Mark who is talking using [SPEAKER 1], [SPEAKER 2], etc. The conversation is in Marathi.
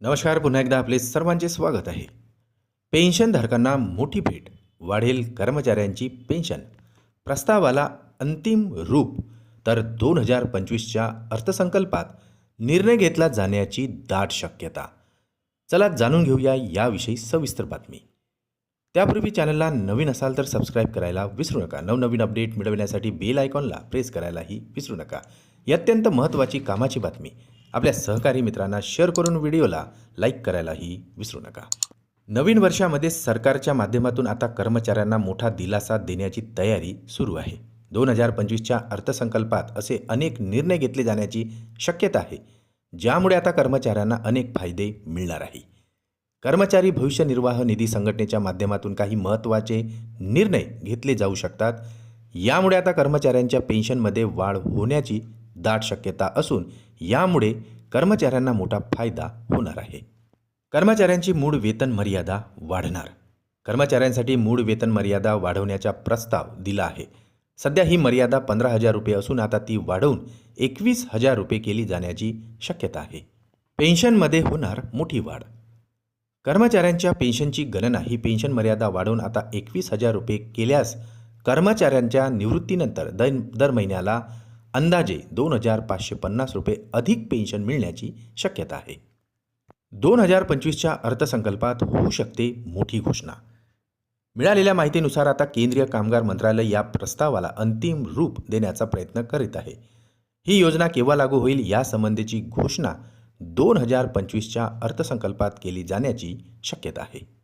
[SPEAKER 1] नमस्कार पुन्हा एकदा आपले सर्वांचे स्वागत आहे. पेन्शनधारकांना मोठी भेट वाढेल कर्मचाऱ्यांची पेन्शन. प्रस्तावाला अंतिम रूप तर दोन हजार पंचवीसच्या अर्थसंकल्पात निर्णय घेतला जाण्याची दाट शक्यता. चला जाणून घेऊया याविषयी सविस्तर बातमी. त्यापूर्वी चॅनलला नवीन असाल तर सबस्क्राईब करायला विसरू नका. नवनवीन अपडेट मिळवण्यासाठी बेल आयकॉनला प्रेस करायलाही विसरू नका. ही अत्यंत महत्त्वाची कामाची बातमी. आपल्या सहकारी मित्रांना शेअर करून व्हिडिओला लाईक करायलाही विसरू नका. नवीन वर्षामध्ये सरकारच्या माध्यमातून आता कर्मचाऱ्यांना मोठा दिलासा देण्याची तयारी सुरू आहे. दोन हजार पंचवीसच्या अर्थसंकल्पात असे अनेक निर्णय घेतले जाण्याची शक्यता आहे ज्यामुळे आता कर्मचाऱ्यांना अनेक फायदे मिळणार आहे. कर्मचारी भविष्य निर्वाह निधी संघटनेच्या माध्यमातून काही महत्त्वाचे निर्णय घेतले जाऊ शकतात. यामुळे आता कर्मचाऱ्यांच्या पेन्शनमध्ये वाढ होण्याची दाट शक्यता असून यामुळे कर्मचाऱ्यांना मोठा फायदा होणार आहे. कर्मचाऱ्यांची मूळ वेतन मर्यादा वाढणार. कर्मचाऱ्यांसाठी मूळ वेतन मर्यादा वाढवण्याचा प्रस्ताव दिला आहे. सध्या ही मर्यादा पंधरा हजार रुपये असून आता ती वाढवून एकवीस हजार रुपये केली जाण्याची शक्यता आहे. पेन्शनमध्ये होणार मोठी वाढ. कर्मचाऱ्यांच्या पेन्शनची गणना ही पेन्शन मर्यादा वाढवून आता एकवीस हजार रुपये केल्यास कर्मचाऱ्यांच्या निवृत्तीनंतर दर दर महिन्याला अंदाजे दोन हजार पाचशे पन्नास रुपये अधिक पेन्शन मिळण्याची शक्यता आहे. दोन हजार पंचवीसच्या अर्थसंकल्पात होऊ शकते मोठी घोषणा. मिळालेल्या माहितीनुसार आता केंद्रीय कामगार मंत्रालय या प्रस्तावाला अंतिम रूप देण्याचा प्रयत्न करीत आहे. ही योजना केव्हा लागू होईल यासंबंधीची घोषणा दोन हजार पंचवीसच्या अर्थसंकल्पात केली जाण्याची शक्यता आहे.